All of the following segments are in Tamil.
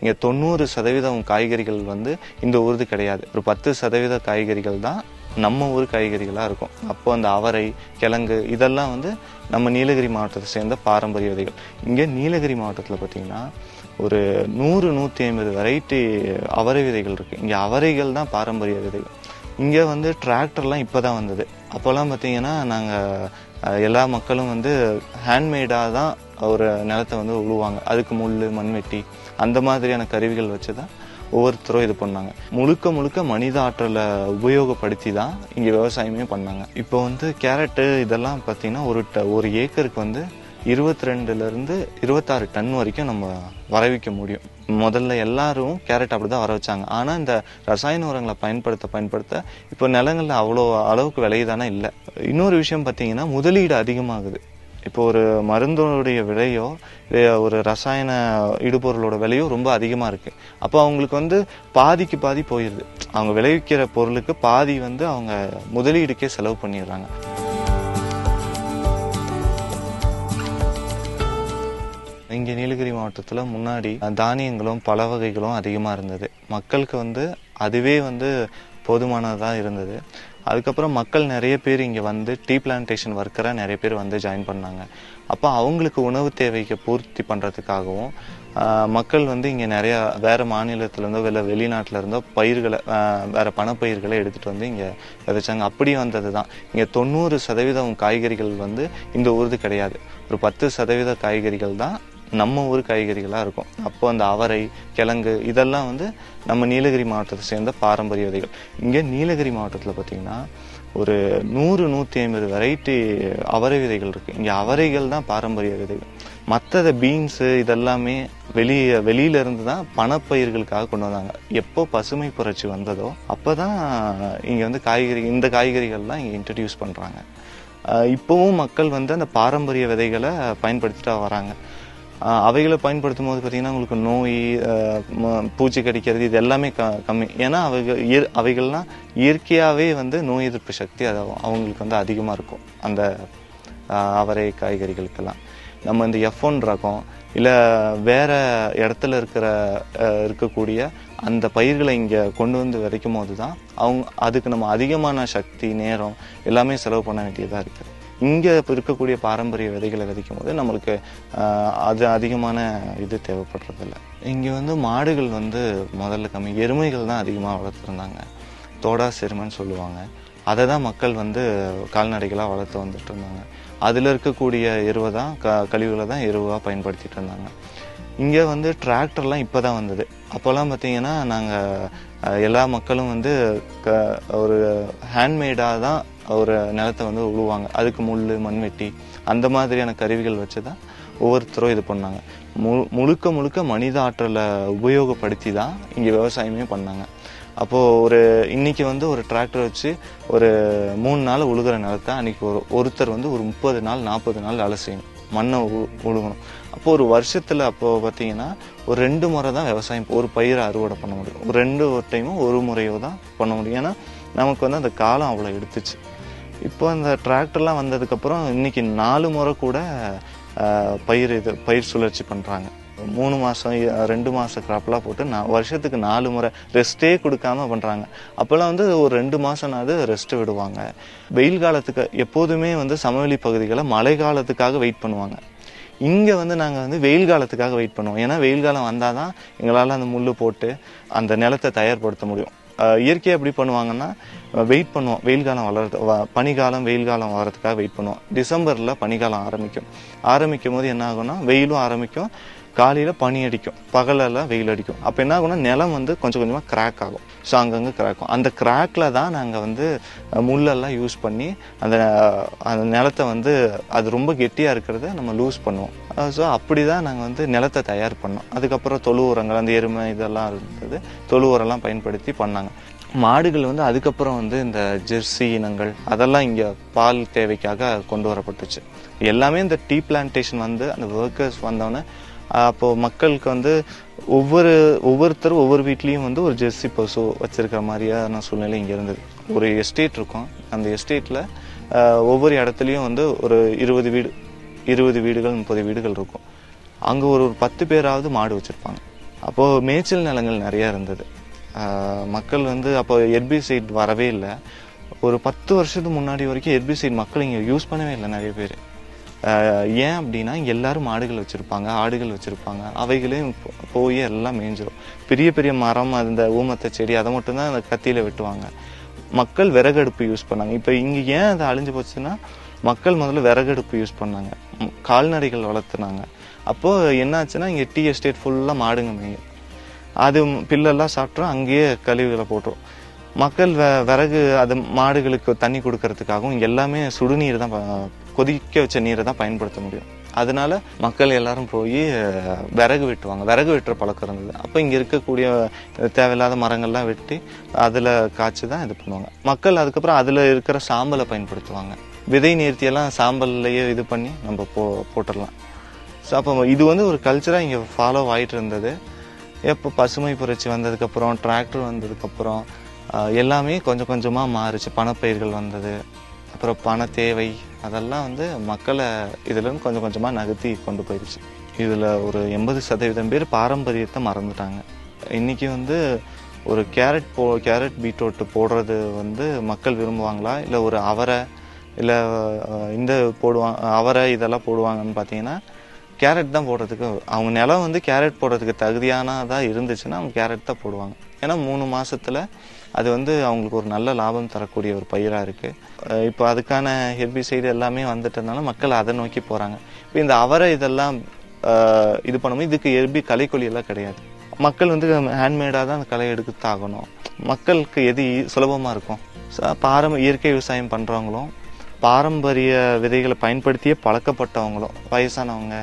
இங்கே தொண்ணூறு சதவீதம் காய்கறிகள் வந்து இந்த ஊருது கிடையாது. ஒரு பத்து சதவீத காய்கறிகள் தான் நம்ம ஊர் காய்கறிகளாக இருக்கும். அப்போ அந்த அவரை கிழங்கு இதெல்லாம் வந்து நம்ம நீலகிரி மாவட்டத்தை சேர்ந்த பாரம்பரிய விதைகள். இங்கே நீலகிரி மாவட்டத்தில் பார்த்தீங்கன்னா ஒரு நூறு நூற்றி ஐம்பது வெரைட்டி அவரை விதைகள் இருக்குது இங்கே அவரைகள் தான் பாரம்பரிய விதைகள். இங்கே வந்து டிராக்டர்லாம் இப்போ தான் வந்தது. அப்போல்லாம் பார்த்தீங்கன்னா நாங்கள் எல்லா மக்களும் வந்து ஹேண்ட்மேடாக தான் ஒரு நிலத்தை வந்து உழுவாங்க. அதுக்கு முள் மண்வெட்டி அந்த மாதிரியான கருவிகள் வச்சு தான் ஒவ்வொருத்தரும் இது பண்ணாங்க. முழுக்க முழுக்க மனித ஆற்றலை உபயோகப்படுத்தி தான் இங்கே விவசாயமே பண்ணாங்க. இப்போ வந்து கேரட்டு இதெல்லாம் பார்த்தீங்கன்னா ஒரு ட ஒரு ஏக்கருக்கு வந்து இருபத்தி ரெண்டுலேருந்து இருபத்தாறு டன் வரைக்கும் நம்ம வரவிக்க முடியும். முதல்ல எல்லாரும் கேரட் அப்படி தான் வர வச்சாங்க. ஆனால் இந்த ரசாயன உரங்களை பயன்படுத்த பயன்படுத்த இப்போ நிலங்களில் அவ்வளோ அளவுக்கு விலையுதானே இல்லை. இன்னொரு விஷயம் பார்த்தீங்கன்னா முதலீடு அதிகமாகுது. இப்போ ஒரு மருந்தோடைய விலையோ இல்லை ஒரு ரசாயன இடுபொருளோட விலையோ ரொம்ப அதிகமாக இருக்கு. அப்போ அவங்களுக்கு வந்து பாதிக்கு பாதி போயிடுது அவங்க விளைவிக்கிற பொருளுக்கு பாதி வந்து அவங்க முதலீடுக்கே செலவு பண்ணிடுறாங்க. இங்கே நீலகிரி மாவட்டத்தில் முன்னாடி தானியங்களும் பல வகைகளும் அதிகமாக இருந்தது. மக்களுக்கு வந்து அதுவே வந்து போதுமானதாக இருந்தது. அதுக்கப்புறம் மக்கள் நிறைய பேர் இங்கே வந்து டீ பிளான்டேஷன் ஒர்க்கராக நிறைய பேர் வந்து ஜாயின் பண்ணாங்க. அப்போ அவங்களுக்கு உணவு தேவைக்கு பூர்த்தி பண்ணுறதுக்காகவும் மக்கள் வந்து இங்கே நிறையா வேறு மாநிலத்திலேருந்தோ இல்லை வெளிநாட்டில் இருந்தோ பயிர்களை வேறு பணப்பயிர்களை எடுத்துகிட்டு வந்து இங்கே விதைச்சாங்க. அப்படி வந்தது தான் இங்கே தொண்ணூறு சதவீதம் காய்கறிகள் வந்து இந்த ஊருது கிடையாது. ஒரு பத்து சதவீத காய்கறிகள் தான் நம்ம ஊர் காய்கறிகளாக இருக்கும். அப்போ அந்த அவரை கிழங்கு இதெல்லாம் வந்து நம்ம நீலகிரி மாவட்டத்தை சேர்ந்த பாரம்பரிய விதைகள் இங்கே நீலகிரி மாவட்டத்தில் பார்த்தீங்கன்னா ஒரு நூறு நூற்றி ஐம்பது வெரைட்டி அவரை விதைகள் இருக்குது இங்கே அவரைகள் தான் பாரம்பரிய விதைகள். மற்றது பீன்ஸு இதெல்லாமே வெளியே வெளியில இருந்து தான் பணப்பயிர்களுக்காக கொண்டு வந்தாங்க. எப்போ பசுமை புரட்சி வந்ததோ அப்போ தான் இங்கே வந்து காய்கறி இந்த காய்கறிகள்லாம் இங்கே இன்ட்ரடியூஸ் பண்ணுறாங்க இப்போவும் மக்கள் வந்து அந்த பாரம்பரிய விதைகளை பயன்படுத்திட்டு வராங்க. அவைகளை பயன்படுத்தும் போது பார்த்தீங்கன்னா உங்களுக்கு நோய் பூச்சி கடிக்கிறது இது எல்லாமே க கம்மி. ஏன்னா அவைகள் இயற் அவைகள்லாம் இயற்கையாகவே வந்து நோய் எதிர்ப்பு சக்தி அது அவங்களுக்கு வந்து அதிகமாக இருக்கும். அந்த அவரை காய்கறிகளுக்கெல்லாம். நம்ம இந்த எஃப் ஒன் ரகம் இல்லை வேறு இடத்துல இருக்கிற இருக்கக்கூடிய அந்த பயிர்களை இங்கே கொண்டு வந்து விதைக்கும் போது தான் அவங்க அதுக்கு நம்ம அதிகமான சக்தி நேரம் எல்லாமே செலவு பண்ண வேண்டியதாக இருக்குது இங்கே இருக்கக்கூடிய பாரம்பரிய விதைகளை விதைக்கும் போது நம்மளுக்கு அது அதிகமான இது தேவைப்படுறதில்ல. இங்கே வந்து மாடுகள் வந்து முதல்ல கம்மி எருமைகள் தான் அதிகமாக வளர்த்துருந்தாங்க. தோடா செருமைன்னு சொல்லுவாங்க. அதை தான் மக்கள் வந்து கால்நடைகளாக வளர்த்து வந்துட்டு இருந்தாங்க. அதில் இருக்கக்கூடிய எருவை தான் க கழிவுகளை தான் எருவாக பயன்படுத்திட்டு இருந்தாங்க. இங்கே வந்து டிராக்டர்லாம் இப்போ தான் வந்தது அப்போல்லாம் பார்த்தீங்கன்னா நாங்கள் எல்லா மக்களும் வந்து க ஒரு ஹேண்ட்மேடாக தான் ஒரு நிலத்தை வந்து உழுவாங்க. அதுக்கு முள் மண்வெட்டி அந்த மாதிரியான கருவிகள் வச்சு தான் ஒவ்வொருத்தரும் இது பண்ணாங்க. மு முழுக்க முழுக்க மனித ஆற்றலை உபயோகப்படுத்தி தான் இங்கே விவசாயமே பண்ணாங்க. அப்போது ஒரு இன்றைக்கி வந்து ஒரு டிராக்டர் வச்சு ஒரு மூணு நாள் உழுகிற நிலத்தை அன்னைக்கு ஒரு ஒருத்தர் வந்து ஒரு முப்பது நாள் நாற்பது நாள் வேலை செய்யணும். மண்ணை உ- உழுகணும். அப்போது ஒரு வருஷத்தில் அப்போ பார்த்தீங்கன்னா ஒரு ரெண்டு முறை தான் விவசாயம் ஒரு பயிரை அறுவடை பண்ண முடியும். ஒரு ரெண்டு டைமும் ஒரு முறையோ தான் பண்ண முடியும். ஏன்னா நமக்கு வந்து அந்த காலம் அவ்வளோ எடுத்துச்சு. இப்போ அந்த டிராக்டர்லாம் வந்ததுக்கப்புறம் இன்னைக்கு நாலு முறை கூட பயிர் இது பயிர் சுழற்சி பண்ணுறாங்க மூணு மாதம் ரெண்டு மாத கிராப்லாம் போட்டு நான் வருஷத்துக்கு நாலு முறை ரெஸ்ட்டே கொடுக்காம பண்ணுறாங்க அப்போல்லாம் வந்து ஒரு ரெண்டு மாதம்னாவது ரெஸ்ட் விடுவாங்க. வெயில் காலத்துக்கு எப்போதுமே வந்து சமவெளி பகுதிகளை மழை காலத்துக்காக வெயிட் பண்ணுவாங்க. இங்கே வந்து நாங்கள் வந்து வெயில் காலத்துக்காக வெயிட் பண்ணுவோம். ஏன்னா வெயில் காலம் வந்தால் தான் எங்களால் அந்த முள் போட்டு அந்த நிலத்தை தயார்படுத்த முடியும். இயற்கையாக எப்படி பண்ணுவாங்கன்னா வெயிட் பண்ணுவோம். வெயில் காலம் வளர்றது வ- பனிக்காலம் வெயில் காலம் வர்றதுக்காக வெயிட் பண்ணுவோம். டிசம்பரில் பனிக்காலம் ஆரம்பிக்கும் ஆரம்பிக்கும். போது என்ன ஆகும்னா வெயிலும் ஆரம்பிக்கும். காலையில் பனி அடிக்கும் பகலெல்லாம் வெயில் அடிக்கும். அப்போ என்ன ஆகும்னா நிலம் வந்து கொஞ்சம் கொஞ்சமாக கிராக் ஆகும். ஸோ அங்கங்கே கிராக்கும் அந்த கிராக்ல தான் நாங்கள் வந்து முள்ளெல்லாம் யூஸ் பண்ணி அந்த அந்த நிலத்தை வந்து அது ரொம்ப கெட்டியாக இருக்கிறத நம்ம லூஸ் பண்ணுவோம். ஸோ அப்படி தான் நாங்கள் வந்து நிலத்தை தயார் பண்ணோம். அதுக்கப்புறம் தொழு உரங்கள் அந்த எருமை இதெல்லாம் இருந்தது. தொழு உரம்லாம் பயன்படுத்தி பண்ணாங்க. மாடுகள் வந்து அதுக்கப்புறம் வந்து இந்த ஜெர்சி இனங்கள் அதெல்லாம் இங்கே பால் தேவைக்காக கொண்டு வரப்பட்டுச்சு. எல்லாமே இந்த டீ பிளான்டேஷன் வந்து அந்த ஒர்க்கர்ஸ் வந்தோடனே அப்போது மக்களுக்கு வந்து ஒவ்வொரு ஒவ்வொருத்தரும் ஒவ்வொரு வீட்லேயும் வந்து ஒரு ஜெர்சி பசு வச்சுருக்கிற மாதிரியான சூழ்நிலை இங்கே இருந்தது. ஒரு எஸ்டேட் இருக்கும். அந்த எஸ்டேட்டில் ஒவ்வொரு இடத்துலையும் வந்து ஒரு இருபது வீடு இருபது வீடுகள் முப்பது வீடுகள் இருக்கும். அங்கே ஒரு ஒரு பத்து பேராவது மாடு வச்சுருப்பாங்க. அப்போது மேய்ச்சல் நிலங்கள் நிறையா இருந்தது. மக்கள் வந்து அப்போ எர்பிசைட் வரவே இல்லை. ஒரு பத்து வருஷத்துக்கு முன்னாடி வரைக்கும் எர்பிசைட் மக்கள் இங்கே யூஸ் பண்ணவே இல்லை நிறைய பேர். ஏன் அப்படின்னா எல்லாரும் மாடுகள் வச்சுருப்பாங்க ஆடுகள் வச்சுருப்பாங்க. அவைகளையும் போய் எல்லாம் மேய்ஞ்சிரும். பெரிய பெரிய மரம் அந்த ஊமத்த செடி அதை மட்டும்தான் அந்த கத்தியில் வெட்டுவாங்க. மக்கள் விறகடுப்பு யூஸ் பண்ணாங்க. இப்போ இங்கே ஏன் அது அழிஞ்சு போச்சுன்னா மக்கள் முதல்ல விறகடுப்பு யூஸ் பண்ணாங்க. கால்நடைகள் வளர்த்துனாங்க. அப்போது என்னாச்சுன்னா இங்கே டீ எஸ்டேட் ஃபுல்லாக மாடுங்க மேயும். அது பில்லெல்லாம் சாப்பிட்றோம் அங்கேயே கழிவுகளை போட்டுரும். மக்கள் வ- விறகு அது மாடுகளுக்கு தண்ணி கொடுக்கறதுக்காகவும் எல்லாமே சுடுநீர் தான் கொதிக்க வச்ச நீரை தான் பயன்படுத்த முடியும். அதனால மக்கள் எல்லாரும் போய் விறகு வெட்டுவாங்க. விறகு வெட்டுற பழக்கம் இருந்தது. அப்போ இங்கே இருக்கக்கூடிய தேவையில்லாத மரங்கள்லாம் வெட்டி அதில் காய்ச்சி தான் இது பண்ணுவாங்க. மக்கள் அதுக்கப்புறம் அதில் இருக்கிற சாம்பலை பயன்படுத்துவாங்க. விதை நேர்த்தியெல்லாம் சாம்பல்லையே இது பண்ணி நம்ம போ போட்டுடலாம். ஸோ அப்போ இது வந்து ஒரு கல்ச்சராக இங்கே ஃபாலோ ஆகிட்டு இருந்தது. எப்போ பசுமை புரட்சி வந்ததுக்கப்புறம் டிராக்டர் வந்ததுக்கப்புறம் எல்லாமே கொஞ்சம் கொஞ்சமாக மாறுச்சு. பணப்பயிர்கள் வந்தது. அப்புறம் பண தேவை அதெல்லாம் வந்து மக்களை இதுலேருந்து கொஞ்சம் கொஞ்சமாக நகர்த்தி கொண்டு போயிடுச்சு இதில் ஒரு எண்பது சதவீதம் பேர் பாரம்பரியத்தை மறந்துட்டாங்க. இன்னைக்கு வந்து ஒரு கேரட் போ கேரட் பீட்ரூட் போடுறது வந்து மக்கள் விரும்புவாங்களா? இல்லை ஒரு அவரை இல்லை இந்த போடுவாங்க அவரை இதெல்லாம் போடுவாங்கன்னு பார்த்தீங்கன்னா கேரட் தான் போடுறதுக்கு அவங்க நிலம் வந்து கேரட் போடுறதுக்கு தகுதியானதாக இருந்துச்சுன்னா அவங்க கேரட் தான் போடுவாங்க. ஏன்னா மூணு மாதத்தில் அது வந்து அவங்களுக்கு ஒரு நல்ல லாபம் தரக்கூடிய ஒரு பயிராக இருக்குது இப்போ அதுக்கான ஹெர்பிசைடு எல்லாமே வந்துட்டதுனால மக்கள் அதை நோக்கி போகிறாங்க இப்போ இந்த அவரை இதெல்லாம் இது பண்ணும்போது இதுக்கு எர்பி கலைக்கொலியெல்லாம் எல்லாம் கிடையாது. மக்கள் வந்து ஹேண்ட்மேடாக தான் அந்த களை எடுத்தாகணும் மக்களுக்கு எது சுலபமாக இருக்கும்? பாரம் இயற்கை விவசாயம் பண்ணுறவங்களும் பாரம்பரிய விதைகளை பயன்படுத்தியே பழக்கப்பட்டவங்களும் வயசானவங்க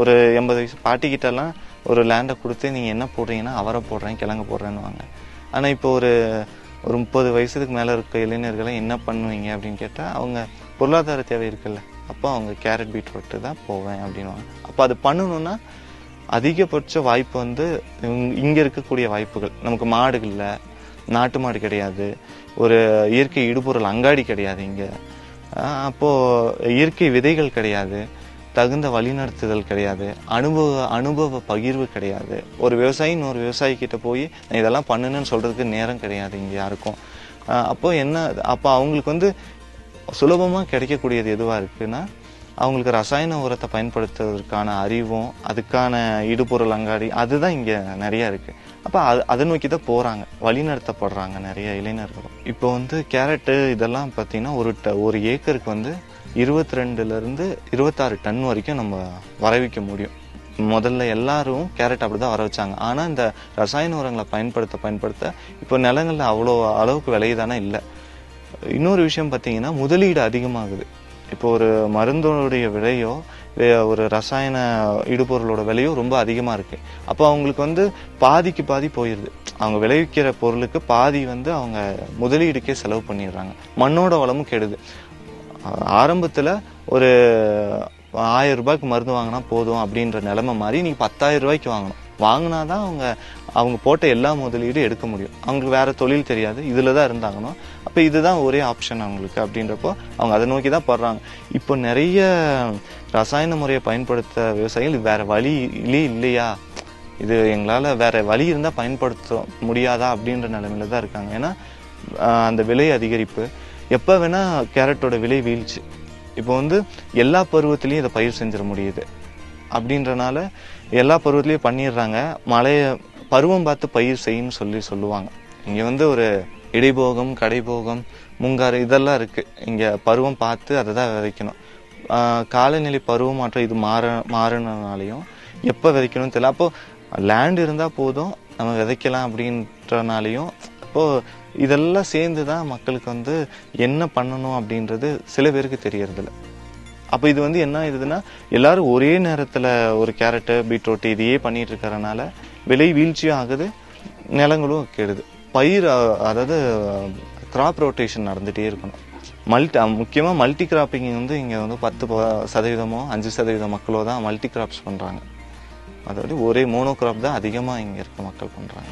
ஒரு எண்பது வயசு பாட்டிக்கிட்டலாம் ஒரு லேண்டை கொடுத்து நீங்கள் என்ன போடுறீங்கன்னா அவரை போடுறேன் கிழங்கு போடுறேன்னுவாங்க. ஆனால் இப்போ ஒரு ஒரு முப்பது வயசுக்கு மேலே இருக்க இளைஞர்களை என்ன பண்ணுவீங்க அப்படின்னு கேட்டால் அவங்க பொருளாதார தேவை இருக்குல்ல. அப்போ அவங்க கேரட் பீட்ரூட்டு தான் போவேன் அப்படின்னுவாங்க. அப்போ அது பண்ணணும்னா அதிகபட்ச வாய்ப்பு வந்து இங்கே இருக்கக்கூடிய வாய்ப்புகள். நமக்கு மாடுகள்ல நாட்டு மாடு கிடையாது. ஒரு இயற்கை இடுபொருள் அங்காடி கிடையாது இங்கே. அப்போது இயற்கை விதைகள் கிடையாது. தகுந்த வழிநடத்துதல் கிடையாது. அனுபவ அனுபவ பகிர்வு கிடையாது. ஒரு விவசாயி இன்னொரு விவசாயி கிட்ட போய் நான் இதெல்லாம் பண்ணுன்னு சொல்றதுக்கு நேரம் கிடையாது இங்க யாருக்கும். அப்போ என்ன அப்போ அவங்களுக்கு வந்து சுலபமா கிடைக்கக்கூடியது எதுவா இருக்குன்னா அவங்களுக்கு ரசாயன உரத்தை பயன்படுத்துவதற்கான அறிவும் அதுக்கான இடுபொருள் அங்காடி அதுதான் இங்கே நிறையா இருக்குது அப்போ அது அதை நோக்கி தான் போகிறாங்க வழிநடத்தப்படுறாங்க நிறைய இளைஞர்களும். இப்போ வந்து கேரட்டு இதெல்லாம் பார்த்தீங்கன்னா ஒரு ட- ஒரு ஏக்கருக்கு வந்து இருபத்தி ரெண்டுலேருந்து இருபத்தாறு டன் வரைக்கும் நம்ம வரவிக்க முடியும். முதல்ல எல்லாரும் கேரட் அப்படிதான் வர வச்சாங்க. ஆனால் இந்த ரசாயன உரங்களை பயன்படுத்த பயன்படுத்த இப்போ நிலங்களில் அவ்வளோ அளவுக்கு விளையுதானா இல்லை. இன்னொரு விஷயம் பார்த்தீங்கன்னா முதலீடு அதிகமாகுது. இப்போ ஒரு மருந்தோடைய விலையோ ஒரு ரசாயன இடுபொருளோட விலையோ ரொம்ப அதிகமாக இருக்குது அப்போ அவங்களுக்கு வந்து பாதிக்கு பாதி போயிடுது அவங்க விளைவிக்கிற பொருளுக்கு பாதி வந்து அவங்க முதலீடுக்கே செலவு பண்ணிடுறாங்க. மண்ணோட வளமும் கெடுது. ஆரம்பத்தில் ஒரு ஆயிரம் ரூபாய்க்கு மருந்து வாங்கினா போதும் அப்படின்ற நிலைமை மாதிரி நீங்கள் பத்தாயிரம் ரூபாய்க்கு வாங்கணும். வாங்கினா தான் அவங்க அவங்க போட்ட எல்லா முதலீடும் எடுக்க முடியும். அவங்களுக்கு வேற தொழில் தெரியாது. இதில் தான் இருந்தாங்கன்னா அப்போ இதுதான் ஒரே ஆப்ஷன் அவங்களுக்கு அப்படின்றப்போ அவங்க அதை நோக்கி தான் படுறாங்க இப்போ நிறைய ரசாயன முறையை பயன்படுத்த விவசாயிகள் வேறு வேற வழியிலே இல்லையா? இது எங்களால் வேற வழி இருந்தால் பயன்படுத்த முடியாதா அப்படின்ற நிலைமையில தான் இருக்காங்க. ஏன்னா அந்த விலை அதிகரிப்பு எப்போ வேணால் கேரட்டோட விலை வீழ்ச்சி. இப்போ வந்து எல்லா பருவத்திலையும் இதை பயிர் செஞ்சிட முடியுது. அப்படின்றனால எல்லா பருவத்திலையும் பண்ணிடுறாங்க. மழையை பருவம் பார்த்து பயிர் செய்யுன்னு சொல்லி சொல்லுவாங்க. இங்கே வந்து ஒரு இடைபோகம் கடைபோகம் முங்காறு இதெல்லாம் இருக்குது இங்கே பருவம் பார்த்து அதை தான் விதைக்கணும். காலநிலை பருவம் மாற்றம் இது மாற மாறினாலையும் எப்போ விதைக்கணும்னு தெரியல. அப்போது லேண்ட் இருந்தால் போதும். நம்ம விதைக்கலாம் அப்படின்றனாலையும் இப்போது இதெல்லாம் சேர்ந்து தான் மக்களுக்கு வந்து என்ன பண்ணணும் அப்படின்றது சில பேருக்கு தெரியறதில்ல. அப்போ இது வந்து என்ன ஆயிடுதுன்னா எல்லாரும் ஒரே நேரத்தில் ஒரு கேரட்டு பீட்ரூட் இதையே பண்ணிட்டு இருக்கிறனால விலை வீழ்ச்சியும் ஆகுது நிலங்களும் கெடுது. பயிர் அதாவது கிராப் ரொட்டேஷன் நடந்துகிட்டே இருக்கணும். மல்டி முக்கியமாக மல்டி கிராப்பிங் வந்து இங்கே வந்து பத்து ப- சதவீதமோ அஞ்சு சதவீத மக்களோ தான் மல்டி கிராப்ஸ் பண்ணுறாங்க அதாவது ஒரே மோனோ கிராப் தான் அதிகமாக இங்கே இருக்க மக்கள் பண்ணுறாங்க